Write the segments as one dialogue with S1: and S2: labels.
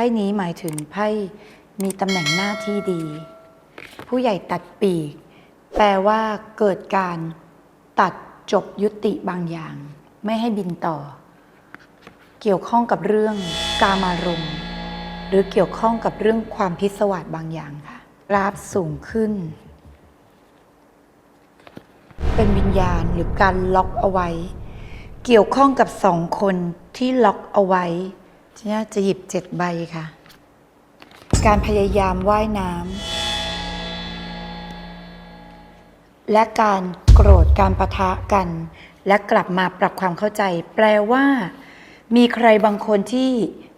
S1: พ่นี้หมายถึงไพ่มีตำแหน่งหน้าที่ดี ผู้ใหญ่ตัดปีก แปลว่าเกิดการตัดจบยุติบางอย่าง ไม่ให้บินต่อ เกี่ยวข้องกับเรื่องกามารมณ์ หรือเกี่ยวข้องกับเรื่องความพิศวาสบางอย่างค่ะกราฟสูงขึ้น เป็นวิญญาณหรือการล็อกเอาไว้ เกี่ยวข้องกับสองคนที่ล็อกเอาไว้ เนี่ยจะหยิบเจ็ดใบค่ะ การพยายามว่ายน้ำและการโกรธการประทะกัน และกลับมาปรับความเข้าใจ แปลว่า มีใครบางคนที่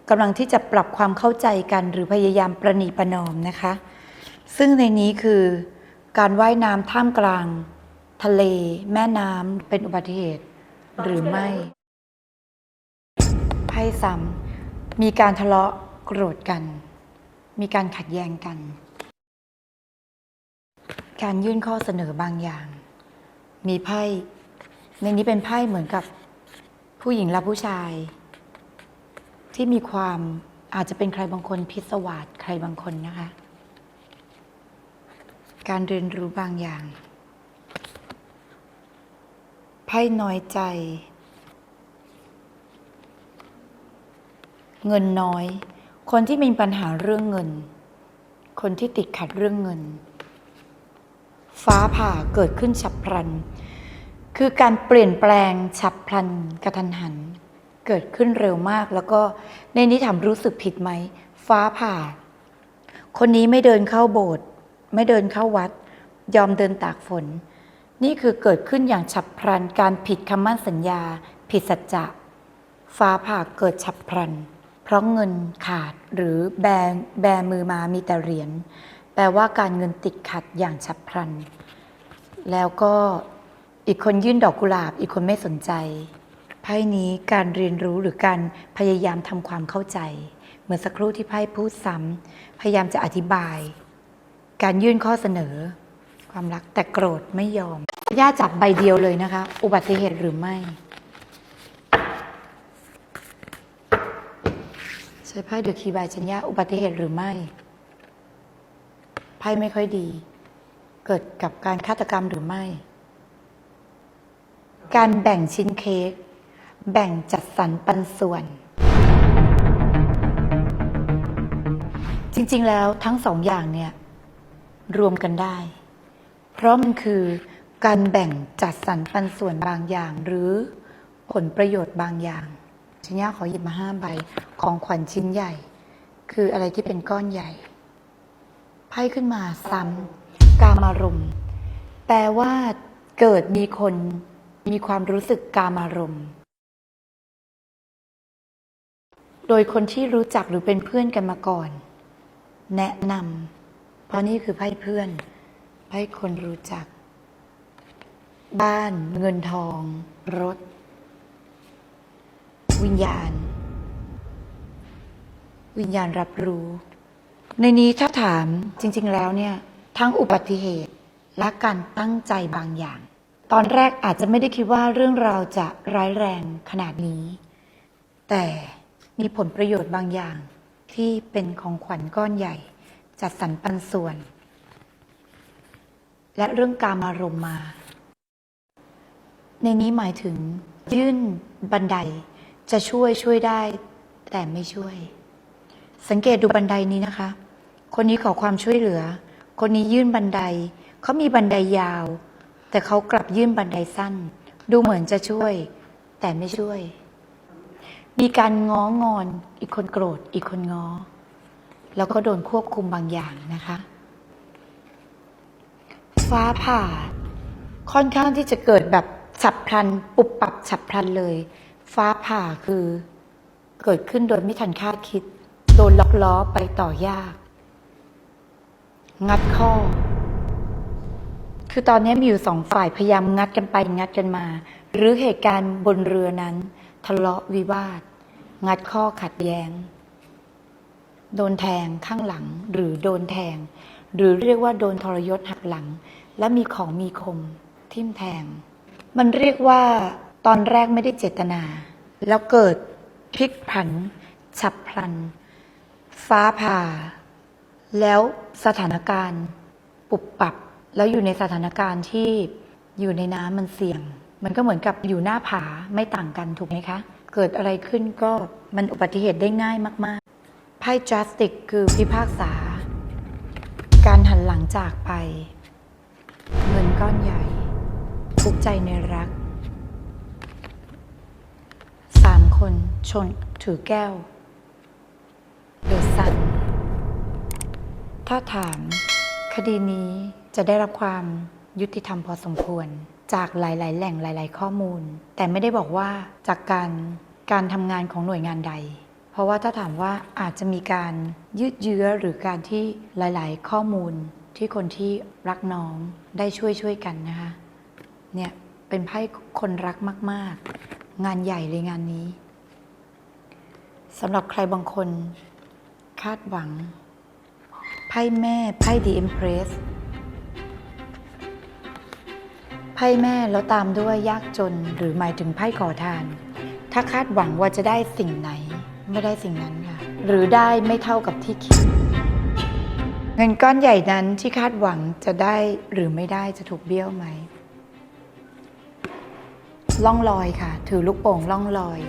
S1: กำลังที่จะปรับความเข้าใจกัน หรือพยายามประนีประนอมนะคะ ซึ่งในนี้คือการว่ายน้ำท่ามกลาง ทะเล แม่น้ำเป็นอุบัติเหตุ หรือไม่ไพ่ซ้ำ มีการทะเลาะโกรธกัน มีการขัดแย้งกัน การยื่นข้อเสนอบางอย่าง มีไพ่ในนี้เป็นไพ่เหมือนกับผู้หญิงและผู้ชาย ที่มีความอาจจะเป็นใครบางคนพิศวาสใครบางคนนะคะ การเรียนรู้บางอย่าง ไพ่น้อยใจ เงินน้อย คนที่มีปัญหาเรื่องเงิน คนที่ติดขัดเรื่องเงิน ฟ้าผ่าเกิดขึ้นฉับพลัน คือการเปลี่ยนแปลงฉับพลันกระทันหัน เกิดขึ้นเร็วมาก แล้วก็ในนี้ถามรู้สึกผิดไหม ฟ้าผ่า คนนี้ไม่เดินเข้าโบสถ์ไม่เดินเข้าวัด ยอมเดินตากฝน นี่คือเกิดขึ้นอย่างฉับพลัน การผิดคำมั่นสัญญา ผิดสัจจะฟ้าผ่าเกิดฉับพลัน ราะเงินขาดหรือแบแบมือมามีแต่เหรียญแปลว่าการเงินติดขัดอย่างฉับพลัน แล้วก็อีกคนยื่นดอกกุหลาบ อีกคนไม่สนใจไพ่นี้การเรียนรู้หรือการพยายามทำความเข้าใจ เหมือนสักครู่ที่ไพ่พูดซ้ำพยายามจะอธิบาย การยื่นข้อเสนอ ความรักแต่โกรธไม่ยอมย่าจับใบเดียวเลยนะคะ อุบัติเหตุหรือไม่ ใช้ไพ่เดอะคีบายชัญญาอุบัติเหตุหรือไม่ ไพ่ไม่ค่อยดี เกิดกับการฆาตกรรมหรือไม่ การแบ่งชิ้นเค้ก แบ่งจัดสรรปันส่วน จริง ๆ แล้วทั้งสองอย่างเนี่ย รวมกันได้ เพราะมันคือการแบ่งจัดสรรปันส่วนบางอย่างหรือผลประโยชน์บางอย่าง ชิญญาขอหยิบมาห้าใบของขวัญชิ้นใหญ่ คืออะไรที่เป็นก้อนใหญ่ ไพ่ขึ้นมาซ้ำกามารมณ์แปลว่าเกิดมีคนมีความรู้สึกกามารมณ์โดยคนที่รู้จักหรือเป็นเพื่อนกันมาก่อน แนะนำเพราะนี่คือไพ่เพื่อน ไพ่คนรู้จัก บ้านเงินทอง รถ วิญญาณ วิญญาณรับรู้ ในนี้ถ้าถามจริง ๆ แล้วเนี่ย ทั้งอุบัติเหตุและการตั้งใจบางอย่าง ตอนแรกอาจจะไม่ได้คิดว่าเรื่องราวจะร้ายแรงขนาดนี้ แต่มีผลประโยชน์บางอย่าง ที่เป็นของขวัญก้อนใหญ่ จัดสรรปันส่วน และเรื่องการมารมณ์มา ในนี้หมายถึงยื่นบันได จะช่วยช่วยได้ แต่ไม่ช่วย สังเกตดูบันไดนี้นะคะ คนนี้ขอความช่วยเหลือ คนนี้ยื่นบันได เขามีบันไดยาว แต่เขากลับยื่นบันไดสั้น ดูเหมือนจะช่วย แต่ไม่ช่วย มีการง้องอน อีกคนโกรธ อีกคนง้อ แล้วก็โดนควบคุมบางอย่างนะคะ ฟ้าผ่า ค่อนข้างที่จะเกิดแบบฉับพลัน ปุบปับฉับพลันเลย ฟ้าผ่าคือ เกิดขึ้นโดยไม่ทันคาดคิด โดนล็อกล้อไปต่อยาก งัดข้อ คือตอนนี้มีอยู่สองฝ่ายพยายามงัดกันไปงัดกันมา หรือเหตุการณ์บนเรือนั้น ทะเลาะวิวาท งัดข้อขัดแย้ง โดนแทงข้างหลังหรือโดนแทง หรือเรียกว่าโดนทรยศหักหลัง และมีของมีคม ทิ่มแทง มันเรียกว่า ตอนแรกไม่ได้เจตนา แล้วเกิดพลิกผัน ฉับพลัน ฟ้าผ่า แล้วสถานการณ์ปุบปับ แล้วอยู่ในสถานการณ์ที่อยู่ในน้ำมันเสี่ยง มันก็เหมือนกับอยู่หน้าผาไม่ต่างกันถูกไหมคะ เกิดอะไรขึ้นก็มันอุบัติเหตุได้ง่ายมากๆไพ่ justice คือพิพากษา การหันหลังจากไป เงินก้อนใหญ่ทุกใจในรัก สาม คนชนถือแก้ว เดือดสันถ้าถาม คดีนี้จะได้รับความยุติธรรมพอสมควร จากหลาย ๆ แหล่งหลาย ๆ ข้อมูล แต่ไม่ได้บอกว่าจากการการทำงานของหน่วยงานใด เพราะว่าถ้าถามว่าอาจจะมีการยืดเยื้อหรือการที่หลาย ๆ ข้อมูลที่คนที่รักน้องได้ช่วยช่วยกันนะคะเนี่ยเป็นไพ่คนรักมาก ๆ งานใหญ่เลยงานนี้ สำหรับใครบางคน คาดหวัง ไพ่แม่ ไพ่ The Empress ไพ่แม่แล้วตามด้วยยากจนหรือหมายถึงไพ่ขอทาน ถ้าคาดหวังว่าจะได้สิ่งไหน ไม่ได้สิ่งนั้นค่ะ หรือได้ไม่เท่ากับที่คิด เงินก้อนใหญ่นั้นที่คาดหวังจะได้หรือไม่ได้จะถูกเบี้ยวไหมล่องลอยค่ะ ถือลูกโป่งล่องลอย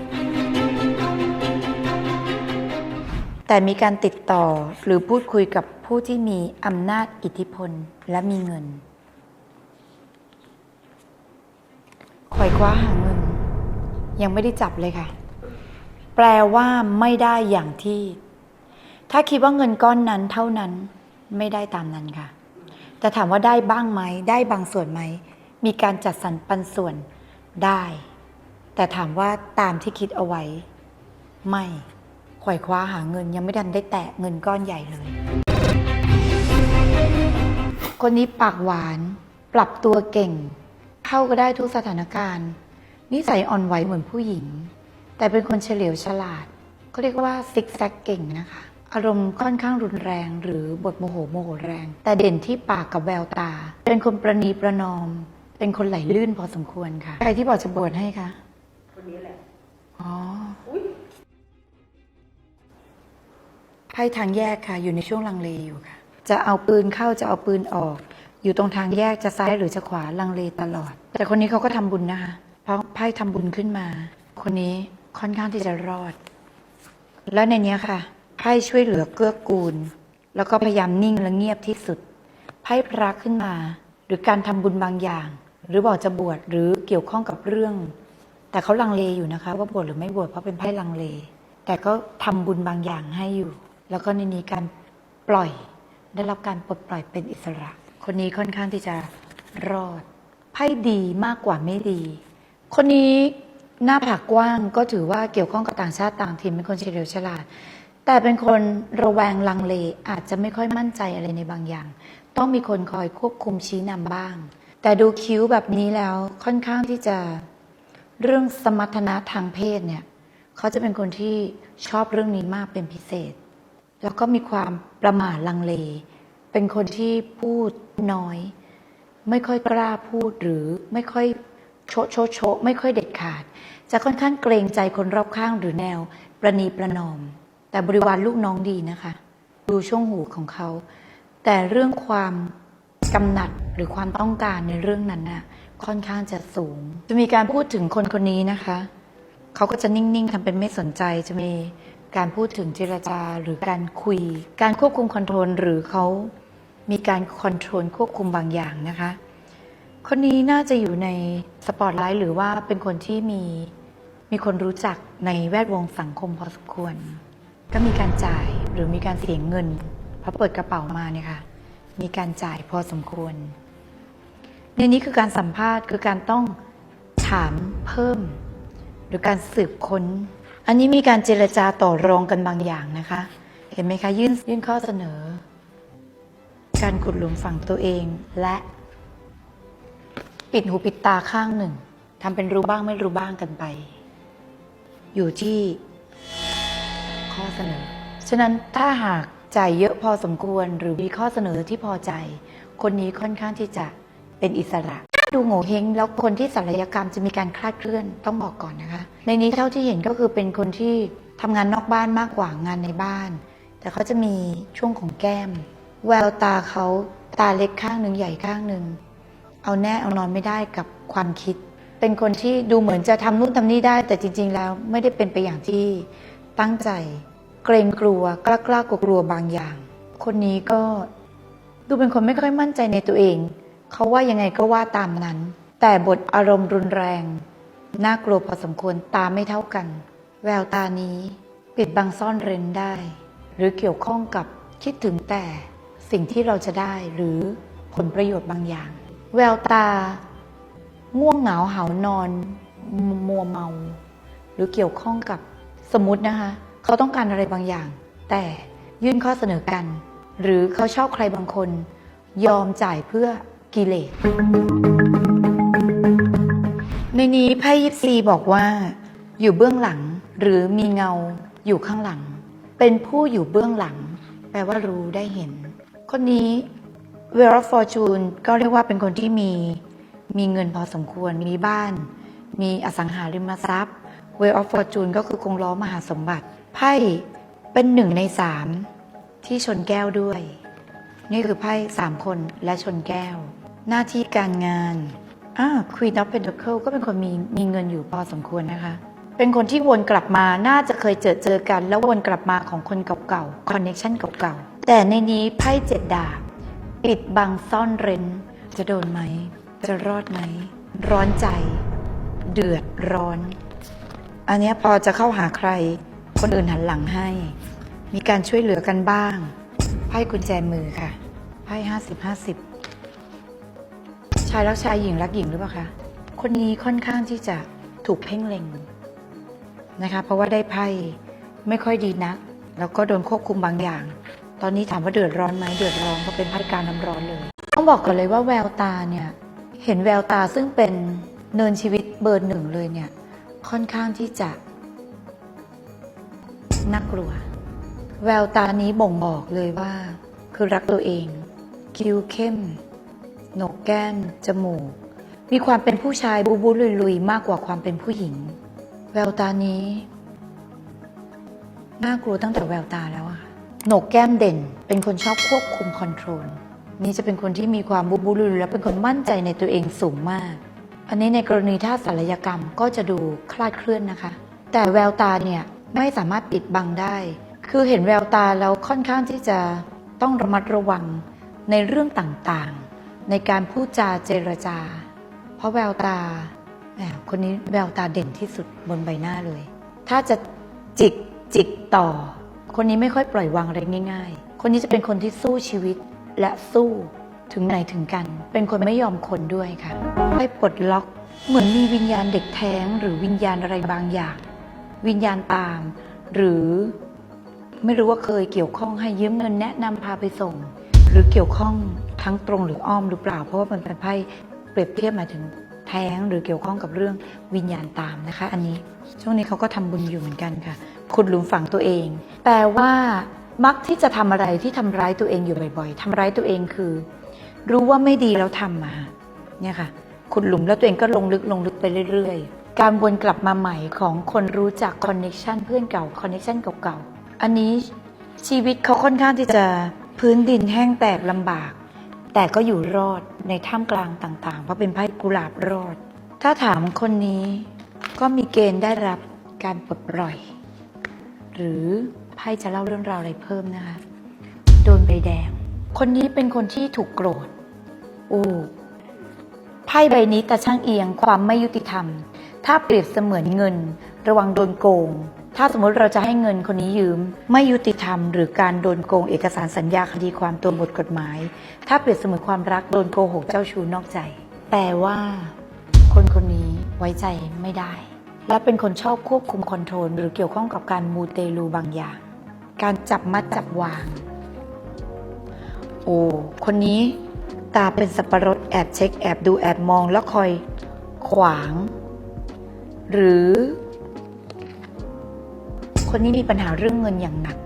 S1: แต่มีการติดต่อหรือพูดคุยกับผู้ที่มีอำนาจอิทธิพลและมีเงินคอยคว้าหาเงิน ยังไม่ได้จับเลยค่ะ แปลว่าไม่ได้อย่างที่ ถ้าคิดว่าเงินก้อนนั้นเท่านั้นไม่ได้ตามนั้นค่ะ แต่ถามว่าได้บ้างไหม ได้บางส่วนไหม มีการจัดสรรปันส่วนได้ แต่ถามว่าตามที่คิดเอาไว้ ไม่ ขวายคว้าหาเงินยังไม่ดันได้แตะเงินก้อนใหญ่เลย คนนี้ปากหวาน ปรับตัวเก่ง เข้าก็ได้ทุกสถานการณ์ นิสัยอ่อนไหวเหมือนผู้หญิง แต่เป็นคนเฉลียวฉลาดเขาเรียกว่าซิกแซกเก่งนะคะ อารมณ์ค่อนข้างรุนแรง หรือบทโมโหโมโหแรง แต่เด่นที่ปากกับแววตา เป็นคนประนีประนอม เป็นคนไหลลื่นพอสมควรค่ะ ใครที่บอกจะบวชให้คะ
S2: คนนี้แหละ
S1: อ๋อ ไพ่ทางแยกค่ะ อยู่ในช่วงลังเลอยู่ค่ะ จะเอาปืนเข้าจะเอาปืนออก อยู่ตรงทางแยกจะซ้ายหรือจะขวาลังเลตลอด แต่คนนี้เขาก็ทำบุญนะคะ เพราะไพ่ทำบุญขึ้นมา คนนี้ค่อนข้างที่จะรอด แล้วในนี้ค่ะไพ่ช่วยเหลือเกื้อกูล แล้วก็พยายามนิ่งและเงียบที่สุดไพ่พระขึ้นมา หรือการทำบุญบางอย่าง หรือบอกจะบวชหรือเกี่ยวข้องกับเรื่อง แต่เขาลังเลอยู่นะคะ ว่าบวชหรือไม่บวชเพราะเป็นไพ่ลังเล แต่ก็ทำบุญบางอย่างให้อยู่ แล้วก็ในนี้การปล่อยได้รับการปลดปล่อยเป็นอิสระ คนนี้ค่อนข้างที่จะรอดไพ่ดีมากกว่าไม่ดี คนนี้หน้าผากกว้างก็ถือว่าเกี่ยวข้องกับต่างชาติต่างถิ่นเป็นคนเฉลียวฉลาด แต่เป็นคนระแวงลังเลอาจจะไม่ค่อยมั่นใจอะไรในบางอย่าง ต้องมีคนคอยควบคุมชี้นำบ้าง แต่ดูคิ้วแบบนี้แล้วค่อนข้างที่จะเรื่องสมรรถนะทางเพศเนี่ยเขาจะเป็นคนที่ชอบเรื่องนี้มากเป็นพิเศษ แล้วก็มีความประมาทลังเล เป็นคนที่พูดน้อย ไม่ค่อยกล้าพูดหรือไม่ค่อยโชะโชะโชะไม่ค่อยเด็ดขาด จะค่อนข้างเกรงใจคนรอบข้างหรือแนว ประนีประนอม แต่บริวารลูกน้องดีนะคะ ดูช่วงหูของเขา แต่เรื่องความกำหนัดหรือความต้องการในเรื่องนั้นน่ะค่อนข้างจะสูง จะมีการพูดถึงคนคนนี้นะคะ เขาก็จะนิ่งๆทำเป็นไม่สนใจจะมี การพูดถึงเจรจาหรือการคุย การควบคุมคอนโทรลหรือเขามีการคอนโทรลควบคุมบางอย่างนะคะ คนนี้น่าจะอยู่ในสปอตไลท์หรือว่าเป็นคนที่มีมีคนรู้จักในแวดวงสังคมพอสมควร ก็มีการจ่ายหรือมีการเสียเงินพอเปิดกระเป๋ามาเนี่ยค่ะ มีการจ่ายพอสมควร ในนี้คือการสัมภาษณ์คือการต้องถามเพิ่ม หรือการสืบค้น อันนี้มีการเจรจาต่อรองกันบางอย่างนะคะ เห็นไหมคะ ยื่นยื่นข้อเสนอ การขุดหลุมฝังตัวเองและ ปิดหูปิดตาข้างหนึ่งทำเป็นรู้บ้างไม่รู้บ้างกันไป อยู่ที่ ข้อเสนอ ฉะนั้นถ้าหากจ่ายเยอะพอสมควรหรือมีข้อเสนอที่พอใจ คนนี้ค่อนข้างที่จะเป็นอิสระ ดูโง่เฮงแล้วคนที่ศัลยกรรมจะมีการคลาดเคลื่อนต้องบอกก่อนนะคะ ในนี้เท่าที่เห็นก็คือเป็นคนที่ทำงานนอกบ้านมากกว่างานในบ้าน แต่เขาจะมีช่วงของแก้ม แววตาเขาตาเล็กข้างหนึ่งใหญ่ข้างหนึ่งเอาแน่เอานอนไม่ได้กับความคิด เป็นคนที่ดูเหมือนจะทำนู่นทำนี่ได้ แต่จริง ๆ แล้วไม่ได้เป็นไปอย่างที่ตั้งใจ เกรงกลัวกล้ากล้ากลัวกลัวบางอย่าง คนนี้ก็ดูเป็นคนไม่ค่อยมั่นใจในตัวเอง เขาว่ายังไงก็ว่าตามนั้น แต่บทอารมณ์รุนแรง น่ากลัวพอสมควรตาไม่เท่ากัน แววตานี้ปิดบังซ่อนเร้นได้ หรือเกี่ยวข้องกับคิดถึงแต่สิ่งที่เราจะได้หรือผลประโยชน์บางอย่าง แววตา ง่วงเหงาหานอน มัวเมา หรือเกี่ยวข้องกับสมมตินะคะ เขาต้องการอะไรบางอย่าง แต่ยื่นข้อเสนอกัน หรือเขาชอบใครบางคน ยอมจ่ายเพื่อ กิเลส ในนี้ไพ่ยิปซีบอกว่า อยู่เบื้องหลังหรือมีเงาอยู่ข้างหลัง เป็นผู้อยู่เบื้องหลัง แปลว่ารู้ได้เห็น คนนี้ w e l of Fortune ก็เรียกว่าเป็นคนที่มี มีเงินพอสมควรมีบ้าน มีอสังหาริมทรัพย์ w e l of Fortune ก็คือกงล้อมหาสมบัติไพ่เป็นหนึ่งในสามที่ชนแก้วด้วย นี่คือไพ่สามคนและชนแก้ว หน้าที่การงานอ่า Queen of Pentacles ก็เป็นคนมีมีเงินอยู่พอสมควรนะคะ เป็นคนที่วนกลับมาน่าจะเคยเจอเจอกัน แล้ววนกลับมาของคนเก่าๆคอนเน t ชันเก่าๆ แต่ในนี้ไพ่เจ็ดดาบปิดบังซ่อนเร้น จะโดนไหม จะรอดไหม ร้อนใจ เดือดร้อน อันนี้พอจะเข้าหาใคร คนอื่นหันหลังให้ มีการช่วยเหลือกันบ้าง ไพ่กุญแจมือค่ะ ไพ่ห้าสิบห้าสิบ ชายรักชายหญิงรักหญิงหรือเปล่าคะคนนี้ค่อนข้างที่จะถูกเพ่งเล็งนะคะ เพราะว่าได้ไพ่ไม่ค่อยดีนัก แล้วก็โดนควบคุมบางอย่าง ตอนนี้ถามว่าเดือดร้อนไหมเดือดร้อนเพราะเป็นไพ่การน้ำร้อนเลย ต้องบอกก่อนเลยว่าแววตาเนี่ยเห็นแววตาซึ่งเป็นเนินชีวิตเบอร์หนึ่งเลยเนี่ยค่อนข้างที่จะน่ากลัว แววตานี้บ่งบอกเลยว่า คือรักตัวเอง คิ้วเข้ม โหนกแก้ม จมูก มีความเป็นผู้ชายบูบูลุยๆ มากกว่าความเป็นผู้หญิง แววตานี้ น่ากลัวตั้งแต่แววตาแล้วอะค่ะโหนกแก้มเด่น เป็นคนชอบควบคุมคอนโทรล นี่จะเป็นคนที่มีความบูบูลุยและเป็นคนมั่นใจในตัวเองสูงมาก อันนี้ในกรณีถ้าศัลยกรรมก็จะดูคลาดเคลื่อนนะคะ แต่แววตาเนี่ยไม่สามารถปิดบังได้ คือเห็นแววตาแล้วค่อนข้างที่จะต้องระมัดระวังในเรื่องต่างๆ ในการพูดจาเจรจา เพราะแววตาแหมคนนี้แววตาเด่นที่สุดบนใบหน้าเลย ถ้าจะจิกจิกต่อ คนนี้ไม่ค่อยปล่อยวางอะไรง่าย ๆ คนนี้จะเป็นคนที่สู้ชีวิตและสู้ถึงไหนถึงกัน เป็นคนไม่ยอมคนด้วยค่ะให้ปลดล็อกเหมือนมีวิญญาณเด็กแท้ง หรือวิญญาณอะไรบางอย่าง วิญญาณตาม หรือไม่รู้ว่าเคยเกี่ยวข้องให้ยืมเงินแนะนำพาไปส่ง หรือเกี่ยวข้องทั้งตรงหรืออ้อมหรือเปล่า เพราะว่ามันเป็นไพ่เปรียบเทียบหมายถึงแท้งหรือเกี่ยวข้องกับเรื่องวิญญาณตามนะคะ อันนี้ช่วงนี้เขาก็ทำบุญอยู่เหมือนกันค่ะขุดหลุมฝังตัวเอง แต่ว่ามักที่จะทำอะไรที่ทำร้ายตัวเองอยู่บ่อยๆทำร้ายตัวเองคือ รู้ว่าไม่ดีแล้วทำมาเนี่ยค่ะขุดหลุมแล้วตัวเองก็ลงลึกลงลึกไปเรื่อยๆ การวนกลับมาใหม่ของคนรู้จักคอนเน็ชันเพื่อนเก่าคอนเน็ชันเก่าๆ อันนี้ชีวิตเขาค่อนข้างที่จะ พื้นดินแห้งแตกลำบาก แต่ก็อยู่รอดในท่ามกลางต่างๆ เพราะเป็นไพ่กุหลาบรอด ถ้าถามคนนี้ก็มีเกณฑ์ได้รับการปลดปล่อย หรือไพ่จะเล่าเรื่องราวอะไรเพิ่มนะคะ โดนใบแดง คนนี้เป็นคนที่ถูกโกรธโอ้ไพ่ใบนี้ตาช่างเอียงความไม่ยุติธรรม ถ้าเปรียบเสมือนเงิน ระวังโดนโกง ถ้าสมมติเราจะให้เงินคนนี้ยืม ไม่ยุติธรรม หรือการโดนโกงเอกสารสัญญาคดีความตัวบทกฎหมาย ถ้าเปรียบเสมือนความรักโดนโกหกเจ้าชู้นอกใจ แต่ว่า คนคนนี้ไว้ใจไม่ได้ และเป็นคนชอบควบคุมคอนโทรล หรือเกี่ยวข้องกับการมูเตลูบางอย่าง การจับมัดจับวาง โอ้คนนี้ตาเป็นสับปะรดแอบเช็คแอบดูแอบมองแล้วคอยขวาง หรือ คนนี้มีปัญหาเรื่องเงินอย่างหนัก